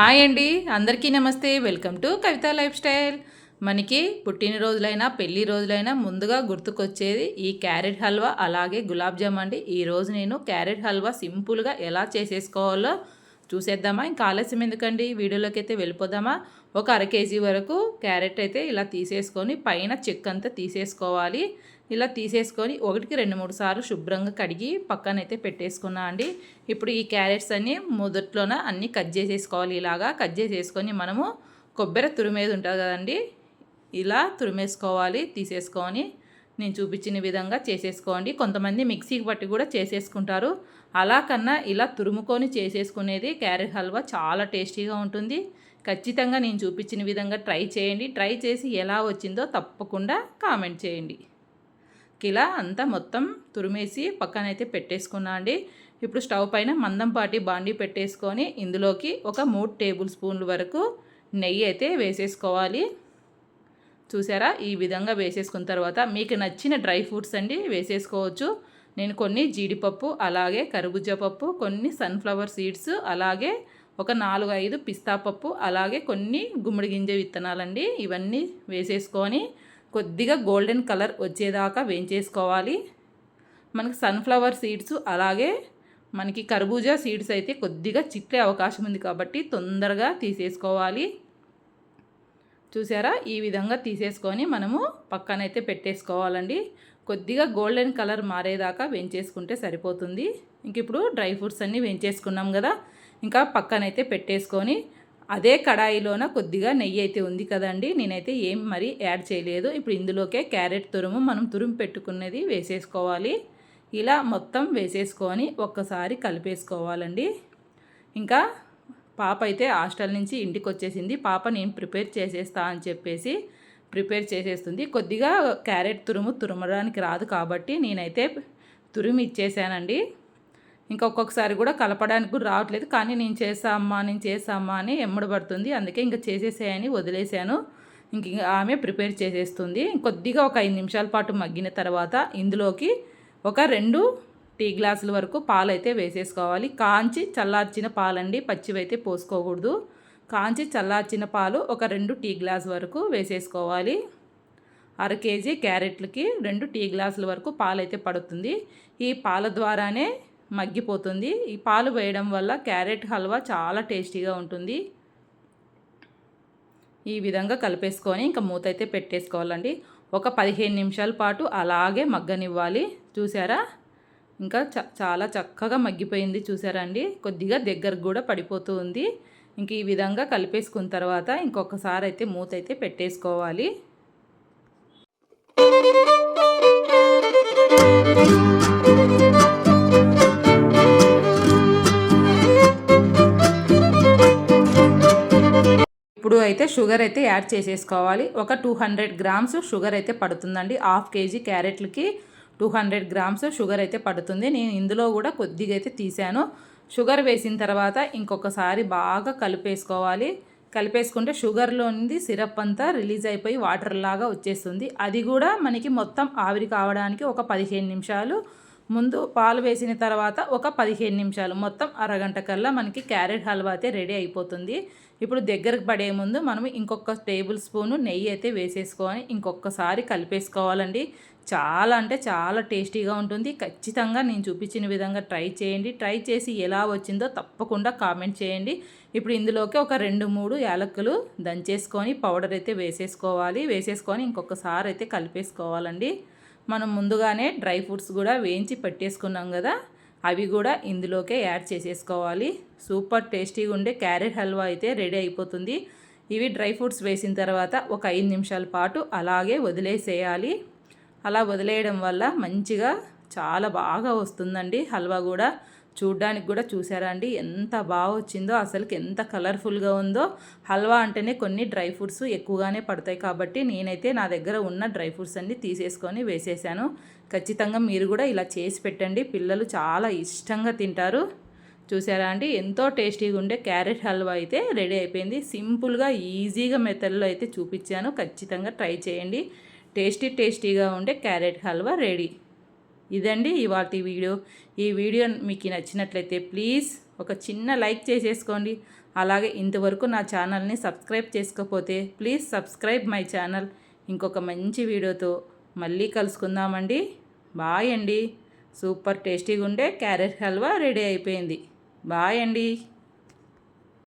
Hi అండి అందరికీ నమస్తే. Welcome to Kavitha lifestyle. మనకి పుట్టినరోజులైనా పెళ్ళి రోజులైనా ముందుగా గుర్తుకొచ్చేది ఈ క్యారెట్ హల్వా అలాగే గులాబ్ జామ్ అండి. ఈరోజు నేను క్యారెట్ హల్వా సింపుల్గా ఎలా చేసేసుకోవాలో చూసేద్దామా? ఇంకా ఆలస్యం ఎందుకండి? వీడియోలోకి అయితే వెళ్ళిపోదామా? ఒక అర కేజీ వరకు క్యారెట్ అయితే ఇలా తీసేసుకొని పైన చెక్ అంతా తీసేసుకోవాలి. ఇలా తీసేసుకొని ఒకటికి రెండు మూడు సార్లు శుభ్రంగా కడిగి పక్కనైతే పెట్టేసుకున్నా అండి. ఇప్పుడు ఈ క్యారెట్స్ అన్నీ మొదట్లోన అన్నీ కట్ చేసేసుకోవాలి. ఇలాగా కట్ చేసేసుకొని మనము కొబ్బరి తురిమేది ఉంటుంది కదండి? ఇలా తురిమేసుకోవాలి తీసేసుకొని. నేను చూపించిన విధంగా చేసేసుకోండి. కొంతమంది మిక్సీకి బట్టి కూడా చేసేసుకుంటారు. అలా కన్నా ఇలా తురుముకొని చేసేసుకునేది క్యారెట్ హల్వా చాలా టేస్టీగా ఉంటుంది. ఖచ్చితంగా నేను చూపించిన విధంగా ట్రై చేయండి. ట్రై చేసి ఎలా వచ్చిందో తప్పకుండా కామెంట్ చేయండి. ఇలా అంతా మొత్తం తురిమేసి పక్కనైతే పెట్టేసుకున్నా అండి. ఇప్పుడు స్టవ్ పైన మందంపాటి బాండి పెట్టేసుకొని ఇందులోకి ఒక మూడు టేబుల్ స్పూన్ల వరకు నెయ్యి అయితే వేసేసుకోవాలి. చూసారా? ఈ విధంగా వేసేసుకున్న తర్వాత మీకు నచ్చిన డ్రై ఫ్రూట్స్ అండి వేసేసుకోవచ్చు. నేను కొన్ని జీడిపప్పు అలాగే కరుబుజ్జ పప్పు కొన్ని సన్ఫ్లవర్ సీడ్స్ అలాగే ఒక నాలుగు ఐదు పిస్తా పప్పు అలాగే కొన్ని గుమ్మడి గింజ విత్తనాలండి. ఇవన్నీ వేసేసుకొని కొద్దిగా గోల్డెన్ కలర్ వచ్చేదాకా వేయించేసుకోవాలి. మనకి సన్ఫ్లవర్ సీడ్స్ అలాగే మనకి కర్బూజా సీడ్స్ అయితే కొద్దిగా చిట్లే అవకాశం ఉంది కాబట్టి తొందరగా తీసేసుకోవాలి. చూసారా? ఈ విధంగా తీసేసుకొని మనము పక్కనైతే పెట్టేసుకోవాలండి. కొద్దిగా గోల్డెన్ కలర్ మారేదాకా వేయించేసుకుంటే సరిపోతుంది. ఇంక ఇప్పుడు డ్రై ఫ్రూట్స్ అన్నీ వేయించేసుకున్నాం కదా. ఇంకా పక్కనైతే పెట్టేసుకొని అదే కడాయిలోన కొద్దిగా నెయ్యి అయితే ఉంది కదండి. నేనైతే ఏం మరి యాడ్ చేయలేదు. ఇప్పుడు ఇందులోకే క్యారెట్ తురుము మనం తురుము పెట్టుకున్నది వేసేసుకోవాలి. ఇలా మొత్తం వేసేసుకొని ఒక్కసారి కలిపేసుకోవాలండి. ఇంకా పాప అయితే హాస్టల్ నుంచి ఇంటికి వచ్చేసింది పాప నేను ప్రిపేర్ చేసేస్తా అని చెప్పేసి ప్రిపేర్ చేసేస్తుంది. కొద్దిగా క్యారెట్ తురుము తురమడానికి రాదు కాబట్టి నేనైతే తురుము ఇచ్చేసానండి. ఇంకా ఒక్కొక్కసారి కూడా కలపడానికి కూడా రావట్లేదు. కానీ నేను చేసా అమ్మా నేను చేసా అమ్మా అని ఎమ్మడబడుతుంది అందుకే ఇంకా చేసేసాయని వదిలేశాను. ఇంక ఆమె ప్రిపేర్ చేసేస్తుంది. కొద్దిగా ఒక ఐదు నిమిషాల పాటు మగ్గిన తర్వాత ఇందులోకి ఒక రెండు టీ గ్లాసుల వరకు పాలు అయితే వేసేసుకోవాలి. కాంచి చల్లార్చిన పాలండి పచ్చివైతే పోసుకోకూడదు. కాంచి చల్లార్చిన పాలు ఒక రెండు టీ గ్లాస్ వరకు వేసేసుకోవాలి. అర కేజీ క్యారెట్లకి రెండు టీ గ్లాసుల వరకు పాలు అయితే పడుతుంది. ఈ పాల ద్వారానే మగ్గిపోతుంది. ఈ పాలు వేయడం వల్ల క్యారెట్ హల్వా చాలా టేస్టీగా ఉంటుంది. ఈ విధంగా కలిపేసుకొని ఇంకా మూత అయితే పెట్టేసుకోవాలండి. ఒక పదిహేను నిమిషాల పాటు అలాగే మగ్గనివ్వాలి. చూసారా? ఇంకా చాలా చక్కగా మగ్గిపోయింది చూసారా అండి కొద్దిగా దగ్గరకు కూడా పడిపోతూ ఉంది. ఇంక ఈ విధంగా కలిపేసుకున్న తర్వాత ఇంకొకసారి అయితే మూత అయితే పెట్టేసుకోవాలి. ఇప్పుడు అయితే షుగర్ అయితే యాడ్ చేసేసుకోవాలి. ఒక టూ హండ్రెడ్ గ్రామ్స్ షుగర్ అయితే పడుతుందండి. హాఫ్ కేజీ క్యారెట్లకి. టూ హండ్రెడ్ గ్రామ్స్ షుగర్ అయితే పడుతుంది. నేను ఇందులో కూడా కొద్దిగా అయితే తీసాను షుగర్ వేసిన తర్వాత ఇంకొకసారి బాగా కలిపేసుకోవాలి. కలిపేసుకుంటే షుగర్లోనిది సిరప్ అంతా రిలీజ్ అయిపోయి వాటర్ లాగా వచ్చేస్తుంది. అది కూడా మనకి మొత్తం ఆవిరి కావడానికి ఒక పదిహేను నిమిషాలు ముందు పాలు వేసిన తర్వాత ఒక పదిహేను నిమిషాలు. మొత్తం అరగంట కల్లా మనకి క్యారెట్ హల్వా అయితే రెడీ అయిపోతుంది. ఇప్పుడు దగ్గరకు పడే ముందు మనం ఇంకొక టేబుల్ స్పూను నెయ్యి అయితే వేసేసుకొని ఇంకొకసారి కలిపేసుకోవాలండి. చాలా అంటే చాలా టేస్టీగా ఉంటుంది. ఖచ్చితంగా నేను చూపించిన విధంగా ట్రై చేయండి. ట్రై చేసి ఎలా వచ్చిందో తప్పకుండా కామెంట్ చేయండి. ఇప్పుడు ఇందులోకి ఒక రెండు మూడు యాలక్కులు దంచేసుకొని పౌడర్ అయితే వేసేసుకోవాలి. వేసేసుకొని ఇంకొకసారి అయితే కలిపేసుకోవాలండి. మనం ముందుగానే డ్రై ఫ్రూట్స్ కూడా వేయించి పెట్టేసుకున్నాం కదా అవి కూడా ఇందులోకే యాడ్ చేసేసుకోవాలి. సూపర్ టేస్టీగా ఉండే క్యారెట్ హల్వా అయితే రెడీ అయిపోతుంది. ఇవి డ్రై ఫ్రూట్స్ వేసిన తర్వాత ఒక ఐదు నిమిషాల పాటు అలాగే వదిలేసేయాలి. అలా వదిలేయడం వల్ల మంచిగా చాలా బాగా వస్తుందండి హల్వా కూడా. చూడ్డానికి కూడా చూసారా అండి? ఎంత బాగా వచ్చిందో అసలుకి ఎంత కలర్ఫుల్గా ఉందో. హల్వా అంటేనే కొన్ని డ్రై ఫ్రూట్స్ ఎక్కువగానే పడతాయి కాబట్టి నేనైతే నా దగ్గర ఉన్న డ్రై ఫ్రూట్స్ అన్నీ తీసేసుకొని వేసేసాను. ఖచ్చితంగా మీరు కూడా ఇలా చేసి పెట్టండి. పిల్లలు చాలా ఇష్టంగా తింటారు. చూసారా అండి? ఎంతో టేస్టీగా ఉండే క్యారెట్ హల్వా అయితే రెడీ అయిపోయింది. సింపుల్గా ఈజీగా మెథడ్లో అయితే చూపించాను. ఖచ్చితంగా ట్రై చేయండి. టేస్టీ టేస్టీగా ఉండే క్యారెట్ హల్వా రెడీ. ఇదండి ఇవాళ వీడియో. ఈ వీడియో మీకు నచ్చినట్లయితే ప్లీజ్ ఒక చిన్న లైక్ చేసేసుకోండి. అలాగే ఇంతవరకు నా ఛానల్ని సబ్స్క్రైబ్ చేసుకోకపోతే ప్లీజ్ సబ్స్క్రైబ్ మై ఛానల్. ఇంకొక మంచి వీడియోతో మళ్ళీ కలుసుకుందామండి. బాయ్ అండి. సూపర్ టేస్టీగా ఉండే క్యారెట్ హల్వా రెడీ అయిపోయింది. బాయ్ అండి.